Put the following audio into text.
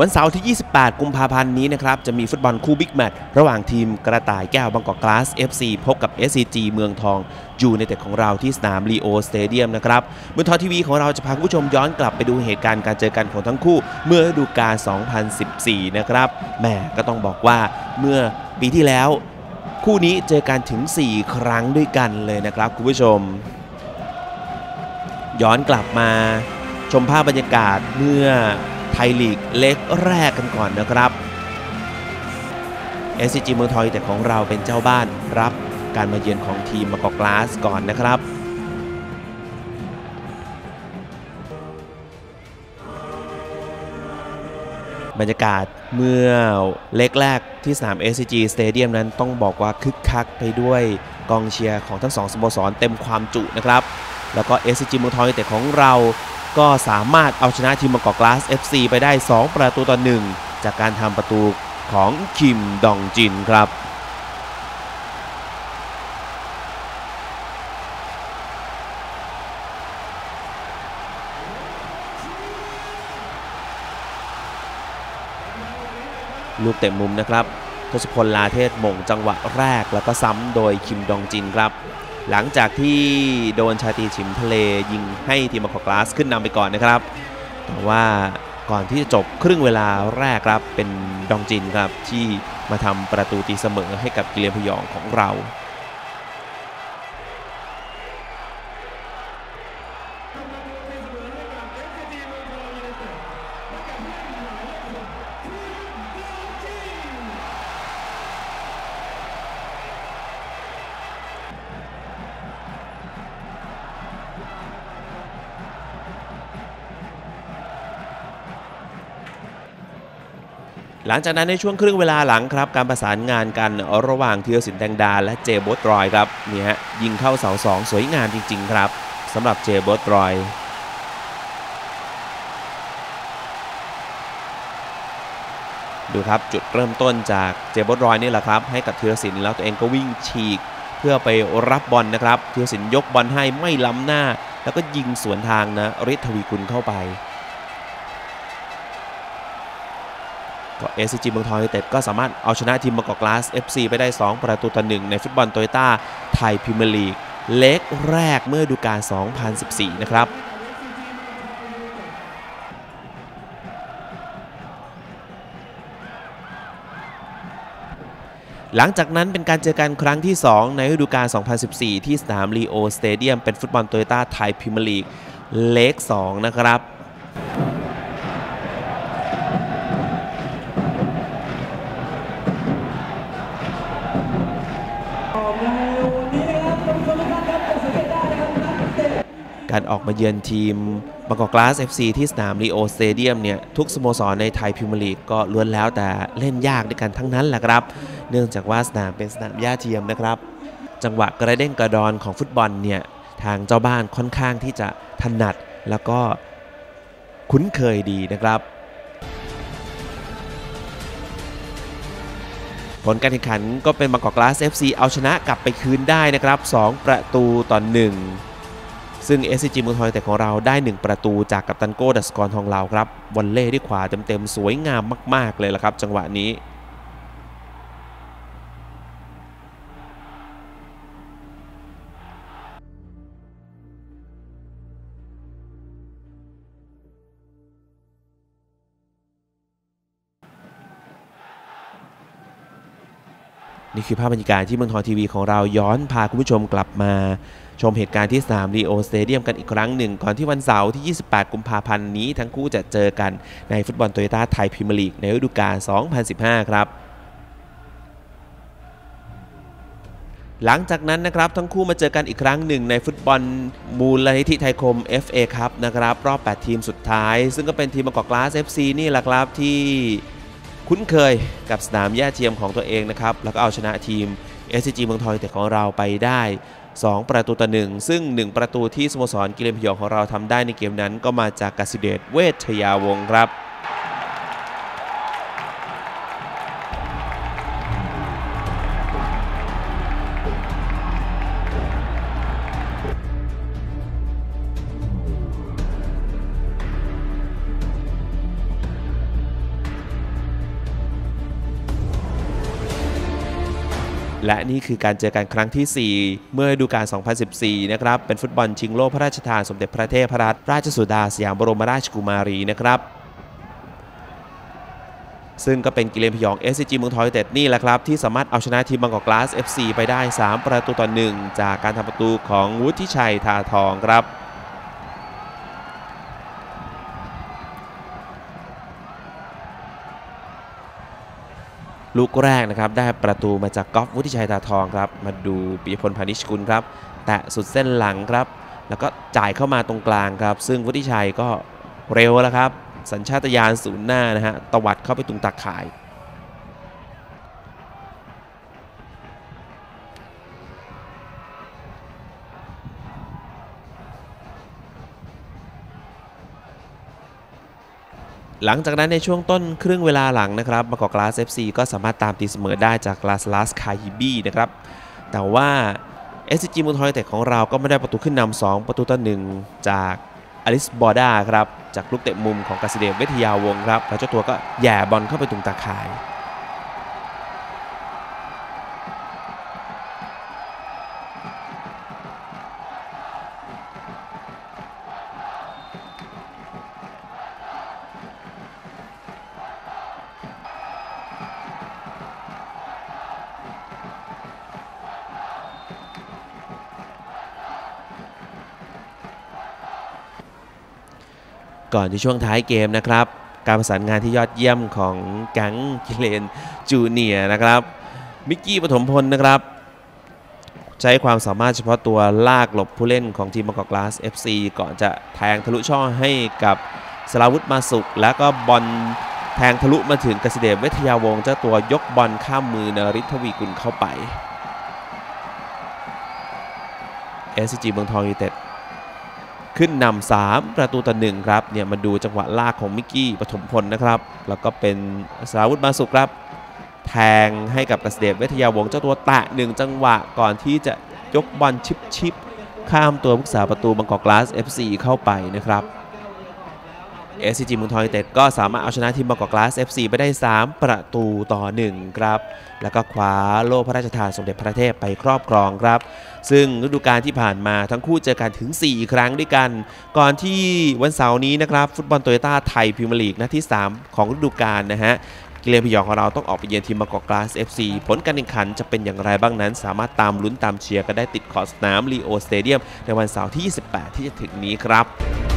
วันเสาร์ที่ 28 กุมภาพันธ์นี้นะครับ จะมีฟุตบอลคู่บิ๊กแมตช์ระหว่างทีมกระต่ายแก้วบางกอกกลาส FC พบกับ SCG เมืองทองอยู่ในแต่ของเราที่สนามลีโอสเตเดียมนะครับเมือทอทีวีของเราจะพาคุณผู้ชมย้อนกลับไปดูเหตุการณ์การเจอกันของทั้งคู่ เมื่อฤดูกาล 2014 นะครับแหมก็ต้องบอกว่าเมื่อปีที่แล้ว คู่นี้เจอกันถึง 4 ครั้งด้วยกันเลยนะครับคุณผู้ชม ย้อนกลับมาชมภาพบรรยากาศเมื่อ ทยลีกเล็กแรกกันก่อนนะครับ SCG เมืองทองแต่ของเราเป็นเจ้าบ้านรับการมาเยือนของทีมมากอกกลาสก่อนนะครับบรรยากาศเมื่อเล็กแรกที่สนาม SCG Stadium นั้นต้องบอกว่าคึกคักไปด้วยกองเชียร์ของทั้งสองสโมสรเต็มความจุนะครับ แล้วก็ SCG เมืองทองแต่ของเรา ก็สามารถเอาชนะทีมบางกอกกลาส FC ไปได้ 2 ประตูต่อ 1 จากการทำประตูของคิมดองจินครับลูกเตะมุมนะครับทศพลลาเทศมงจังหวะแรกแล้วก็ซ้ำโดยคิมดองจินครับ หลังจากที่โดนชาตีฉิมทะเลยิงให้ทีมบางกอกกลาสขึ้นนำไปก่อนนะครับ แต่ว่าก่อนที่จะจบครึ่งเวลาแรกครับเป็นดองจินครับที่มาทำประตูตีเสมอให้กับกิเลนพยองของเรา หลังจากนั้นในช่วงครึ่งเวลาหลังครับ การประสานงานกันระหว่างธีรศิลป์แดงดา และเจโบตรอยครับนี่ฮะยิงเข้าเสาสองสวยงามจริง ๆ ครับสำหรับเจโบตรอยดูครับจุดเริ่มต้นจากเจโบตรอยนี่แหละครับ ให้กับธีรศิลป์แล้วตัวเองก็วิ่งฉีก เพื่อไปรับบอลนะครับธีรศิลป์ยกบอลให้ไม่ล้ำหน้า แล้วก็ยิงสวนทางนะฤทธิ์ทวีกุลเข้าไป ก็เอสจีเมืองทองยูเต็ดก็สามารถเอาชนะทีมบางกอกกลาส FC ไปได้ 2 ประตูต่อหนึ่งในฟุตบอลโตโยต้าไทยพรีเมียร์ลีกเล็กแรกเมื่อดูกาล2014 นะครับหลังจากนั้นเป็นการเจอกันครั้งที่ 2 ในฤดูกาล 2014 ที่สนามลีโอสเตเดียมเป็นฟุตบอลโตโยต้าไทยพรีเมียร์ลีกเล็ก2นะครับ การออกมาเยือนทีมบางกอกกลาส FC ที่สนามลีโอสเตเดียมเนี่ยทุกสโมสรในไทยพรีเมียร์ลีกก็ล้วนแล้วแต่เล่นยากด้วยกันทั้งนั้นแหละครับ เนื่องจากว่าสนามเป็นสนามหญ้าเทียมนะครับ จังหวะกระเด้งกระดอนของฟุตบอลเนี่ยทางเจ้าบ้านค่อนข้างที่จะถนัดแล้วก็คุ้นเคยดีนะครับผลการแข่งขันก็เป็นบางกอกกลาส FC เอาชนะกลับไปคืนได้นะครับ 2 ประตูต่อ1 ซึ่ง SCG เมืองทองแต่ของเราได้ 1 ประตูจากกัปตันโก้ดัสกรทองเราครับวันเล่ที่ขวาเต็มๆ สวยงามมาก ๆ เลยละครับ จังหวะนี้ นี่คือภาพบรรยากาศที่เมืองทองทีวีของเราย้อนพาคุณผู้ชมกลับมาชมเหตุการณ์ที่สนามลีโอสเตเดียมกันอีกครั้งหนึ่ง ก่อนที่วันเสาร์ที่ 28 กุมภาพันธ์นี้ ทั้งคู่จะเจอกันในฟุตบอลโตโยต้าไทยพรีเมียร์ลีกในฤดูกาล 2015 ครับ หลังจากนั้นนะครับ ทั้งคู่มาเจอกันอีกครั้งหนึ่งในฟุตบอลมูลนิธิไทยคม FA ครับนะครับ รอบ 8 ทีมสุดท้าย ซึ่งก็เป็นทีมบางกอกกลาส FC นี่แหละครับที่ คุ้นเคยกับสนามย่าเทียมของตัวเองนะครับ แล้วก็เอาชนะทีม SCG เมืองทองแต่ของเราไปได้ 2 ประตูต่อหนึ่งซึ่ง 1 ประตูที่สโมสรกิเลนพยองของเราทำได้ในเกมนั้น ก็มาจากกสิเดชเวชยาวงครับ และนี่คือการเจอกันครั้งที่ 4 เมื่อดูกาล2014 นะครับ เป็นฟุตบอลชิงโลกพระราชทานสมเด็จพระเทพรัตนราชสุดาสยามบรมราชกุมารีนะครับซึ่งก็เป็นกิเลนพยอง SCG เมืองทอยเต็ดนี่แหละครับ ที่สามารถเอาชนะทีมบางกอกกลาส FC ไปได้ 3 ประตูต่อ 1 จากการทำประตูของวุฒิชัยทาทองครับ ลูกแรกนะครับได้ประตูมาจากก๊อฟวุฒิชัยตาทองครับมาดูปิยพลพานิชกุลครับแตะสุดเส้นหลังครับ แล้วก็จ่ายเข้ามาตรงกลางครับ ซึ่งวุฒิชัยก็เร็วแล้วครับ สัญชาตญาณศูนย์หน้านะฮะตวัดเข้าไปตรงตักข่าย หลังจากนั้นในช่วงต้นครึ่งเวลาหลังนะครับมากอกลาส FC ก็สามารถตามตีเสมอได้จากลาสลาสคาฮิบีนะครับ แต่ว่า SCG มูลทอยเต็ของเราก็ไม่ได้ประตูขึ้นนำ2ประตูต่อหนึ่งจากอลิสบอด้าครับ จากลูกเตะมุมของกาซิเดมเวทยาวงครับ แล้วเจ้าตัวก็แย่บอลเข้าไปตรงตาข่าย ก่อนที่ช่วงท้ายเกมนะครับ การประสานงานที่ยอดเยี่ยมของแก๊งกิเลนจูเนียนะครับ มิกกี้ปฐมพลนะครับ ใช้ความสามารถเฉพาะตัวลากหลบผู้เล่นของทีมบางกอกกลาส FC ก่อนจะแทงทะลุช่องให้กับสลาวุธมาสุขแล้วก็บอลแทงทะลุมาถึงกสิเดชเวทยาวงศ์เจ้าตัวยกบอลข้ามมือนริทวีกุลเข้าไป SCG เมืองทองยูเต็ด ขึ้นนำา3ประตูต่อหนึ่งครับเนี่ยมาดูจังหวะลากของมิกกี้ปฐมพลนะครับ แล้วก็เป็นสาวุธมาสุครับ แทงให้กับกระเสเดชเวทยาวงเจ้าตัวแตะหนึ่งจังหวะก่อนที่จะยกบอลชิปชิปข้ามตัวผู้สาประตูบางกอกกลาส FC เข้าไปนะครับ SCG เมืองทองยูไนเต็ดก็สามารถเอาชนะทีมบางกอกกลาส FC ไปได้ 3 ประตูต่อ 1 ครับ แล้วก็คว้าโล่พระราชทานสมเด็จพระเทพไปครอบครองครับ ซึ่งฤดูกาลที่ผ่านมาทั้งคู่เจอกันถึง 4 ครั้งด้วยกัน ก่อนที่วันเสาร์นี้นะครับ ฟุตบอลโตโยต้าไทยพรีเมียร์ลีกนัดที่ 3 ของฤดูกาลนะฮะกิเลนพยองของเราต้องออกไปเยือนทีมบางกอกกลาส FC ผลการแข่งขันจะเป็นอย่างไรบ้างนั้น สามารถตามลุ้นตามเชียร์กันได้ติดขอบสนามลีโอสเตเดียมในวันเสาร์ที่ 28 ที่จะถึงนี้ครับ